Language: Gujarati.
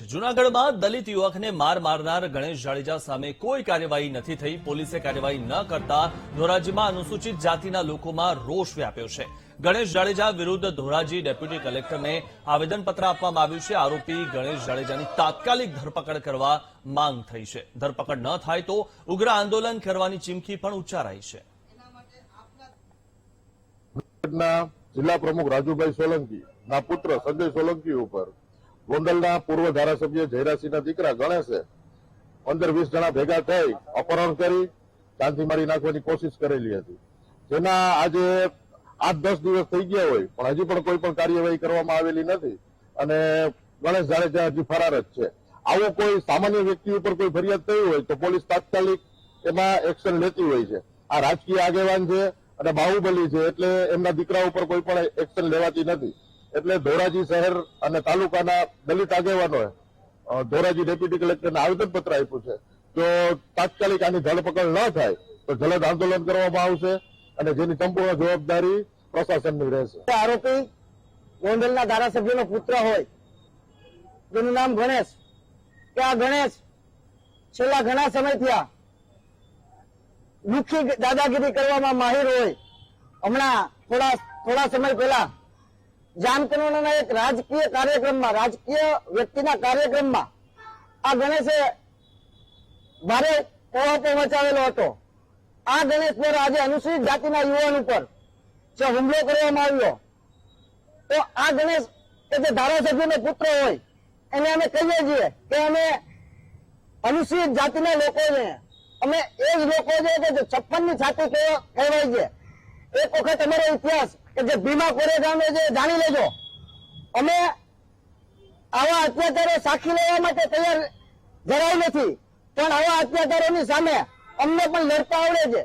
જૂનાગઢમાં દલિત યુવકને માર મારનાર ગણેશ જાડેજા સામે કોઈ કાર્યવાહી નથી થઈ. પોલીસે કાર્યવાહી ન કરતા ધોરાજીમાં અનુસૂચિત જાતિના લોકોમાં રોષ વ્યાપ્યો છે. ગણેશ જાડેજા વિરુદ્ધ ધોરાજી ડેપ્યુટી કલેક્ટરને આવેદનપત્ર આપવામાં આવ્યું છે. આરોપી ગણેશ જાડેજાની તાત્કાલિક ધરપકડ કરવા માંગ થઈ છે. ધરપકડ ન થાય તો ઉગ્ર આંદોલન કરવાની ચીમકી પણ ઉચ્ચારાઈ છે. જિલ્લા પ્રમુખ રાજુભાઈ સોલંકી, ના પુત્ર સંજય સોલંકી ઉપર ગોંડલના પૂર્વ ધારાસભ્ય જયરાસિંહના દીકરા ગણેશે પંદર વીસ જણા ભેગા થઈ અપહરણ કરી ચાંદી મારી નાખવાની કોશિશ કરેલી હતી. જેના આજે આઠ દસ દિવસ થઈ ગયા હોય, પણ હજી પણ કોઈ પણ કાર્યવાહી કરવામાં આવેલી નથી અને ગણેશ જાડેજા હજી ફરાર જ છે. આવો કોઈ સામાન્ય વ્યક્તિ ઉપર કોઈ ફરિયાદ થઈ હોય તો પોલીસ તાત્કાલિક એમાં એક્શન લેતી હોય છે. આ રાજકીય આગેવાન છે અને બાહુબલી છે, એટલે એમના દીકરા ઉપર કોઈ પણ એક્શન લેવાતી નથી. એટલે ધોરાજી શહેર અને તાલુકાના દલિત આગેવાનોએ ધોરાજી ડેપ્યુટી કલેક્ટરને આવેદનપત્ર આપ્યું છે. જો તાત્કાલિક આની ધરપકડ ન થાય, તો જલદ આંદોલન કરવામાં આવશે અને જેની સંપૂર્ણ જવાબદારી પ્રશાસનની રહેશે. આરોપી ગોંડલના ધારાસભ્યનો પુત્ર હોય, જેનું નામ ગણેશ, કે આ ગણેશ છેલ્લા ઘણા સમયથી આ દુઃખી દાદાગીરી કરવામાં માહિર હોય, હમણાં થોડા થોડા સમય પહેલા જામકંડોળાના એક રાજકીય કાર્યક્રમમાં, રાજકીય વ્યક્તિના કાર્યક્રમમાં આ ગણેશે ભારે કોહતો મચાવેલો હતો. આ ગણેશ પર આજે અનુસૂચિત જાતિના યુવાન ઉપર જે હુમલો કરવામાં આવ્યો. તો આ ગણેશ કે જે ધારાસભ્યનો પુત્ર હોય, એને અમે કહીએ છીએ કે અમે અનુસૂચિત જાતિના લોકોને, અમે એ જ લોકો છે કે જે છપ્પનની છાતી કહેવા- કહેવાય છે એક વખત અમારો ઇતિહાસ કે જે ભીમા કોરેગામ છે જાણી લેજો. અમે આવા અત્યાચારો સાખી લેવા માટે તૈયાર જરાય નથી. પણ આવા અત્યાચારોની સામે અમને પણ લડતા આવડે છે.